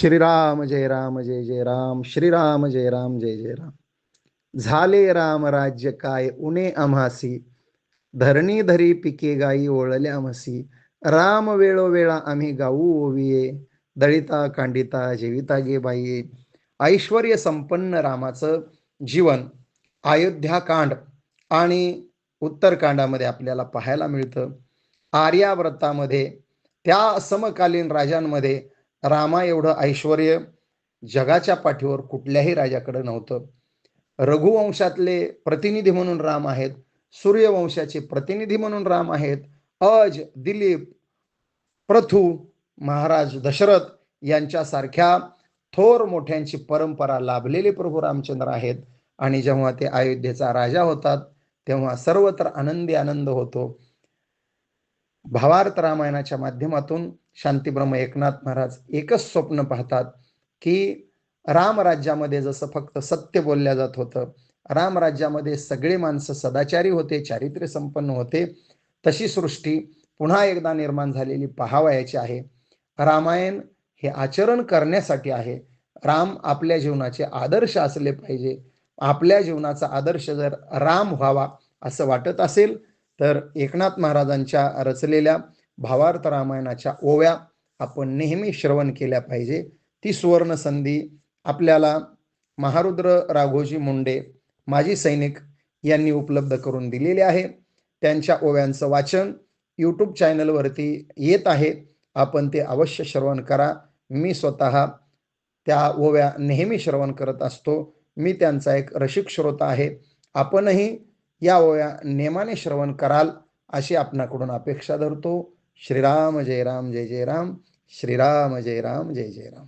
श्रीराम जय राम जय जय राम श्रीराम जय राम जय जय राम. झाले राम राज्य काय उणे आम्हासी. धरणी धरी पिके गाई ओळल्या म्हसी. राम वेळोवेळा आम्ही गाऊ ओविये. दळिता कांडिता जेविता गे बाई ऐश्वर संपन्न रामाचं जीवन. अयोध्या कांड आणि उत्तरकांडामध्ये आपल्याला पाहायला मिळतं. आर्याव्रतामध्ये त्या समकालीन राजांमध्ये रामा एवढं ऐश्वर जगाच्या पाठीवर कुठल्याही राजाकडे नव्हतं. रघुवंशातले प्रतिनिधी म्हणून राम आहेत सूर्यवंशाचे प्रतिनिधी म्हणून राम आहेत अज दिलीप प्रथू महाराज दशरथ यांच्यासारख्या थोर मोठ्यांची परंपरा लाभलेले प्रभू रामचंद्र आहेत. आणि जेव्हा ते अयोध्येचा राजा होतात तेव्हा सर्वत्र आनंदी आनंद होतो. भावार्थ रामायणाच्या माध्यमातून शांतीब्रह्म एकनाथ महाराज एकच स्वप्न पाहतात की राम राज्यामध्ये जसं फक्त सत्य बोलल्या जात होतं राम राज्यामध्ये सगळे माणसं सदाचारी होते चारित्र्य संपन्न होते तशी सृष्टी पुन्हा एकदा निर्माण झालेली पाहावयाची आहे. रामायण हे आचरण करण्यासाठी आहे. राम आपल्या जीवनाचे आदर्श असले पाहिजे. आपल्या जीवनाचा आदर्श जर राम व्हावा असं वाटत असेल तर एकनाथ महाराजांच्या रचलेल्या भावार्थ रामायणाच्या ओव्या आपण नेहमी श्रवण केल्या पाहिजे. ती सुवर्ण संधी आपल्याला महारुद्र राघोजी मुंडे माजी सैनिक यांनी उपलब्ध करून दिलेली आहे. त्यांच्या ओव्यांचं वाचन यूट्यूब चॅनलवरती येत आहे. आपण ते अवश्य श्रवण करा. मी स्वतः त्या ओव्या नेहमी श्रवण करत असतो. मी त्यांचा एक रसिक श्रोता आहे. आपणही या ओव्या नेमाने श्रवण कराल अशी आपणाकडून अपेक्षा धरतो. श्रीराम जय राम जय जय राम. श्रीराम जय राम जय जय राम.